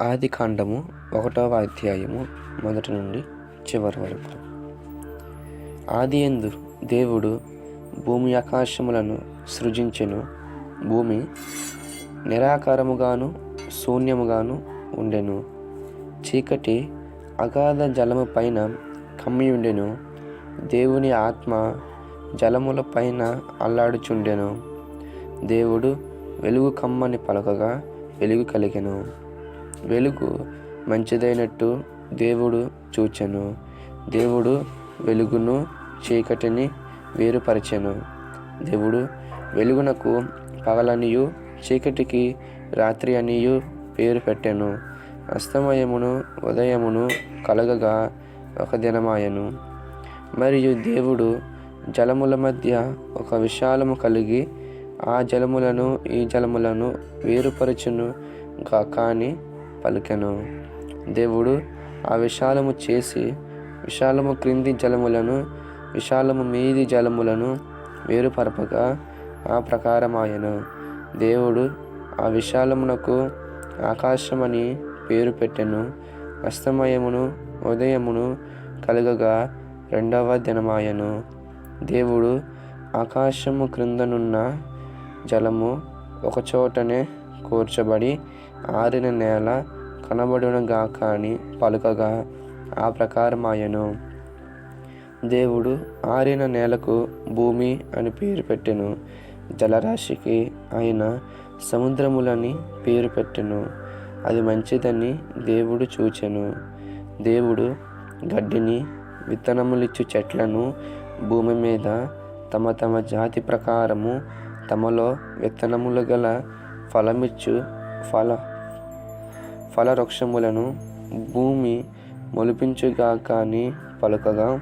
ఆది కాండము ఒకటవ అధ్యాయము మొదటి నుండి చివరి వరకు. ఆది ఎందు దేవుడు భూమి ఆకాశములను సృజించెను. భూమి నిరాకారముగాను శూన్యముగాను ఉండెను. చీకటి అగాధ జలము పైన కమ్మి ఉండెను. దేవుని ఆత్మ జలముల పైన అల్లాడుచుండెను. దేవుడు వెలుగు కమ్మని పలకగా వెలుగు కలిగెను. వెలుగు మంచిదైనట్టు దేవుడు చూచెను. దేవుడు వెలుగును చీకటిని వేరుపరచెను. దేవుడు వెలుగునకు పగలనియు చీకటికి రాత్రి అనియు పేరు పెట్టెను. అస్తమయమును ఉదయమును కలగగా ఒక దినమాయను మరియు దేవుడు జలముల మధ్య ఒక విశాలము కలిగి ఆ జలములను ఈ జలములను వేరుపరచును కానీ పలికెను. దేవుడు ఆ విశాలము చేసి విశాలము క్రింది జలములను విశాలము మీది జలములను వేరుపరపగా ఆ ప్రకారమాయను. దేవుడు ఆ విశాలమునకు ఆకాశమని పేరు పెట్టెను. అస్తమయమును ఉదయమును కలగగా రెండవ దినమాయను. దేవుడు ఆకాశము క్రిందనున్న జలము ఒకచోటనే కూర్చబడి ఆరిన నేల కనబడునగా కానీ పలుకగా ఆ ప్రకారమాయను. దేవుడు ఆరిన నేలకు భూమి అని పేరు పెట్టెను. జలరాశికి ఆయన సముద్రములని పేరు పెట్టెను. అది మంచిదని దేవుడు చూచెను. దేవుడు గడ్డిని విత్తనములిచ్చు చెట్లను భూమి మీద తమ తమ జాతి ప్రకారము తమలో విత్తనములు గల ఫలమిచ్చు ఫల ఫలవృక్షములను భూమి మొలిపించుగాక అని పలుకగా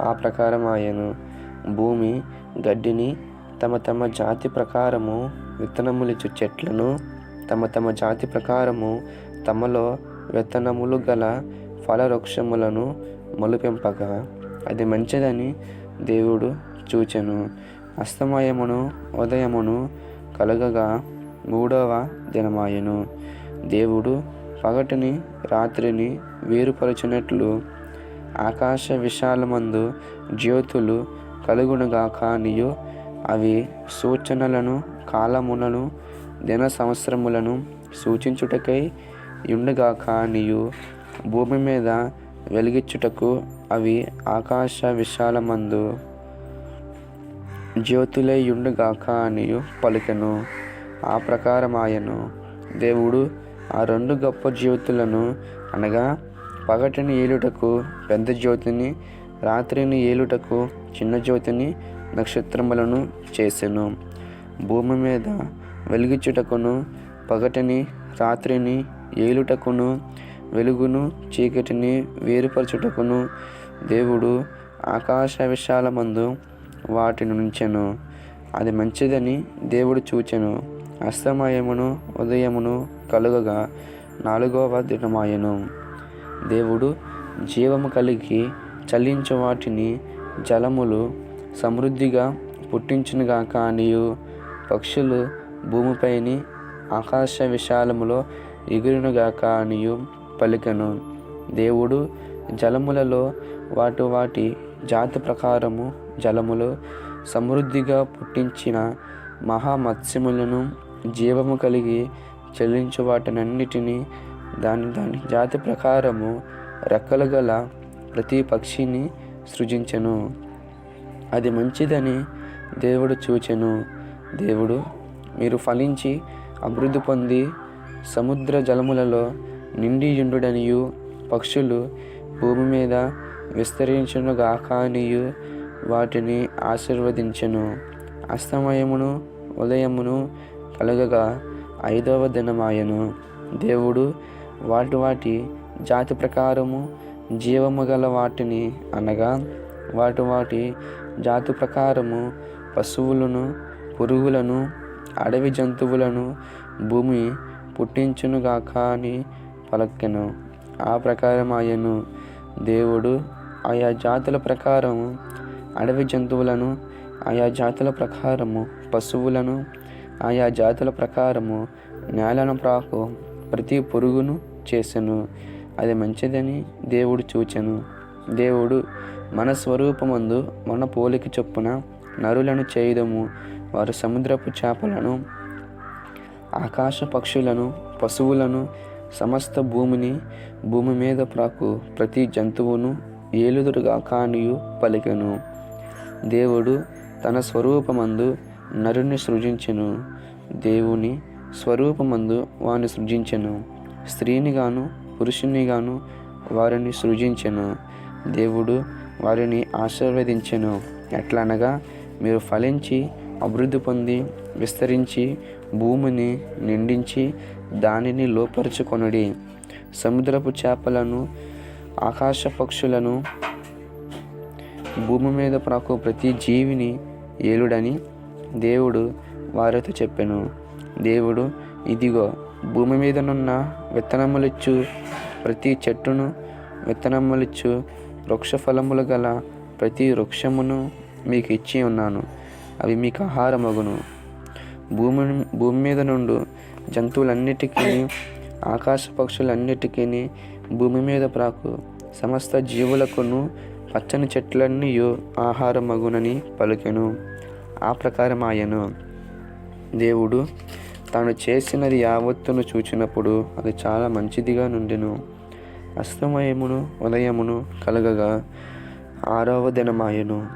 ఆ ప్రకారం ఆయను భూమి గడ్డిని తమ తమ జాతి ప్రకారము విత్తనములిచ్చు చెట్లను తమ తమ జాతి ప్రకారము తమలో విత్తనములు గల ఫలవృక్షములను మొలిపింపగా. అది మంచిదని దేవుడు చూచెను. అస్తమయమును ఉదయమును కలగగా మూడవ దినమాయను. దేవుడు పగటిని రాత్రిని వేరుపరచినట్లు ఆకాశ విశాలమందు జ్యోతులు కలుగునుగా అనియు అవి సూచనలను కాలములను దిన సంవత్సరములను సూచించుటకై ఉండగా కానియు భూమి మీద వెలిగించుటకు అవి ఆకాశ విశాలమందు జ్యోతులై ఉండుగాక అనియు పలికెను. ఆ ప్రకారమాయను. దేవుడు ఆ రెండు గొప్ప జ్యోతులను అనగా పగటిని ఏలుటకు పెద్ద జ్యోతిని రాత్రిని ఏలుటకు చిన్న జ్యోతిని నక్షత్రములను చేసెను. భూమి మీద వెలిగించుటకును పగటిని రాత్రిని ఏలుటకును వెలుగును చీకటిని వేరుపరచుటకును దేవుడు ఆకాశ విశాలమందు వాటిని నుంచెను. అది మంచిదని దేవుడు చూచెను. అస్తమయమును ఉదయమును కలుగగా నాలుగవ దినమాయను. దేవుడు జీవము కలిగి చలించు వాటిని జలములు సమృద్ధిగా పుట్టించునుగాక అనియు. పక్షులు భూమిపైని ఆకాశ విశాలములో ఎగురునుగాక అనియు పలికను. దేవుడు జలములలో వాటి వాటి జాతి ప్రకారము జలములు సమృద్ధిగా పుట్టించిన మహామత్స్యములను జీవము కలిగి చెల్లించు వాటినన్నిటినీ దాని దాని జాతి ప్రకారము రెక్కలు గల ప్రతి పక్షిని సృజించెను. అది మంచిదని దేవుడు చూచెను. దేవుడు మీరు ఫలించి అభివృద్ధి పొంది సముద్ర జలములలో నిండియుండుడనియు పక్షులు భూమి మీద విస్తరించునుగాక అనియు వాటిని ఆశీర్వదించెను. అస్తమయమును ఉదయమును కలగగా ఐదవ దినమాయను. దేవుడు వాటి వాటి జాతి ప్రకారము జీవము గల వాటిని అనగా వాటి వాటి జాతి ప్రకారము పశువులను పురుగులను అడవి జంతువులను భూమి పుట్టించునుగాక అని పలక్కెను ఆ ప్రకారం ఆయను దేవుడు ఆయా జాతుల ప్రకారము అడవి జంతువులను ఆయా జాతుల ప్రకారము పశువులను ఆయా జాతుల ప్రకారము నేలను ప్రాకు ప్రతి పురుగును చేసెను. అది మంచిదని దేవుడు చూచెను. దేవుడు మన స్వరూపమందు మన పోలిక చొప్పున నరులను చేయదము. వారు సముద్రపు చేపలను ఆకాశ పక్షులను పశువులను సమస్త భూమిని భూమి మీద ప్రాకు ప్రతి జంతువును ఏలుదురుగా కానియు పలికెను. దేవుడు తన స్వరూపమందు నరుని సృజించెను దేవుని స్వరూపమందు వాని సృజించెను స్త్రీనిగాను పురుషునిగాను వారిని సృజించెను దేవుడు వారిని ఆశీర్వదించెను. ఎట్లనగా మీరు ఫలించి అభివృద్ధి పొంది విస్తరించి భూమిని నిండించి దానిని లోపరుచుకొనుడి. సముద్రపు చేపలను ఆకాశ పక్షులను భూమి మీద ప్రాకు ప్రతి జీవిని ఏలుడని దేవుడు వారితో చెప్పెను. దేవుడు ఇదిగో భూమి మీదనున్న విత్తనములిచ్చు ప్రతి చెట్టును విత్తనములిచ్చు వృక్ష ఫలములు గల ప్రతి వృక్షమును మీకు ఇచ్చి ఉన్నాను. అవి మీకు ఆహారమగును భూమి భూమి మీద నుండి జంతువులన్నిటికీ ఆకాశ పక్షులన్నిటికీ భూమి మీద ప్రాకు సమస్త జీవులకును పచ్చని చెట్లన్నీ ఆహారమగునని పలికెను. ఆ ప్రకారం ఆయను దేవుడు తాను చేసినది యావత్తును చూచినప్పుడు అది చాలా మంచిదిగా నుండెను. అస్తమయమును ఉదయమును కలగగా ఆరవ దినమాయను.